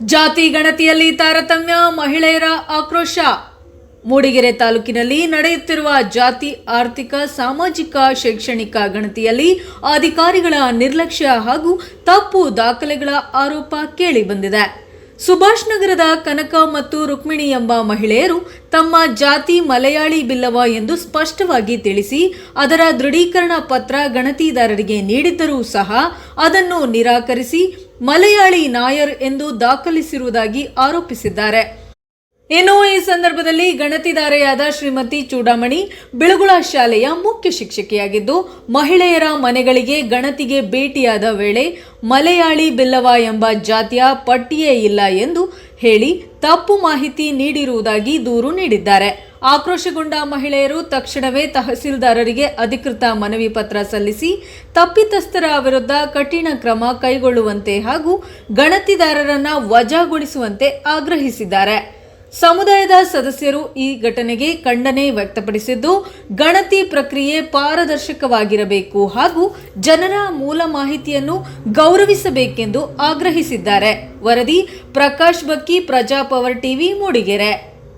ಜಾತಿ ಗಣತಿಯಲ್ಲಿ ತಾರತಮ್ಯ, ಮಹಿಳೆಯರ ಆಕ್ರೋಶ. ಮೂಡಿಗೆರೆ ತಾಲೂಕಿನಲ್ಲಿ ನಡೆಯುತ್ತಿರುವ ಜಾತಿ, ಆರ್ಥಿಕ, ಸಾಮಾಜಿಕ, ಶೈಕ್ಷಣಿಕ ಗಣತಿಯಲ್ಲಿ ಅಧಿಕಾರಿಗಳ ನಿರ್ಲಕ್ಷ್ಯ ಹಾಗೂ ತಪ್ಪು ದಾಖಲೆಗಳ ಆರೋಪ ಕೇಳಿಬಂದಿದೆ ಸುಭಾಷ್ ನಗರದ ಕನಕ ಮತ್ತು ರುಕ್ಮಿಣಿ ಎಂಬ ಮಹಿಳೆಯರು ತಮ್ಮ ಜಾತಿ ಮಲಯಾಳಿ ಬಿಲ್ಲವ ಎಂದು ಸ್ಪಷ್ಟವಾಗಿ ತಿಳಿಸಿ, ಅದರ ದೃಢೀಕರಣ ಪತ್ರ ಗಣತಿದಾರರಿಗೆ ನೀಡಿದ್ದರೂ ಸಹ ಅದನ್ನು ನಿರಾಕರಿಸಿ ಮಲಯಾಳಿ ನಾಯರ್ ಎಂದು ದಾಖಲಿಸಿರುವುದಾಗಿ ಆರೋಪಿಸಿದ್ದಾರೆ. ಇನ್ನು ಈ ಸಂದರ್ಭದಲ್ಲಿ ಗಣತಿದಾರೆಯಾದ ಶ್ರೀಮತಿ ಚೂಡಾಮಣಿ ಬಿಳುಗುಳ ಶಾಲೆಯ ಮುಖ್ಯ ಶಿಕ್ಷಕಿಯಾಗಿದ್ದು, ಮಹಿಳೆಯರ ಮನೆಗಳಿಗೆ ಗಣತಿಗೆ ಭೇಟಿಯಾದ ವೇಳೆ ಮಲಯಾಳಿ ಬಿಲ್ಲವ ಎಂಬ ಜಾತಿಯ ಪಟ್ಟಿಯೇ ಇಲ್ಲ ಎಂದು ಹೇಳಿ ತಪ್ಪು ಮಾಹಿತಿ ನೀಡಿರುವುದಾಗಿ ದೂರು ನೀಡಿದ್ದಾರೆ. ಆಕ್ರೋಶಗೊಂಡ ಮಹಿಳೆಯರು ತಕ್ಷಣವೇ ತಹಸೀಲ್ದಾರರಿಗೆ ಅಧಿಕೃತ ಮನವಿ ಪತ್ರ ಸಲ್ಲಿಸಿ, ತಪ್ಪಿತಸ್ಥರ ವಿರುದ್ಧ ಕಠಿಣ ಕ್ರಮ ಕೈಗೊಳ್ಳುವಂತೆ ಹಾಗೂ ಗಣತಿದಾರರನ್ನ ವಜಾಗೊಳಿಸುವಂತೆ ಆಗ್ರಹಿಸಿದ್ದಾರೆ. ಸಮುದಾಯದ ಸದಸ್ಯರು ಈ ಘಟನೆಗೆ ಖಂಡನೆ ವ್ಯಕ್ತಪಡಿಸಿದ್ದು, ಗಣತಿ ಪ್ರಕ್ರಿಯೆ ಪಾರದರ್ಶಕವಾಗಿರಬೇಕು ಹಾಗೂ ಜನರ ಮೂಲ ಮಾಹಿತಿಯನ್ನು ಗೌರವಿಸಬೇಕೆಂದು ಆಗ್ರಹಿಸಿದ್ದಾರೆ. ವರದಿ ಪ್ರಕಾಶ್ ಬಕ್ಕಿ, ಪ್ರಜಾಪವರ್ ಟಿವಿ, ಮೂಡಿಗೆರೆ.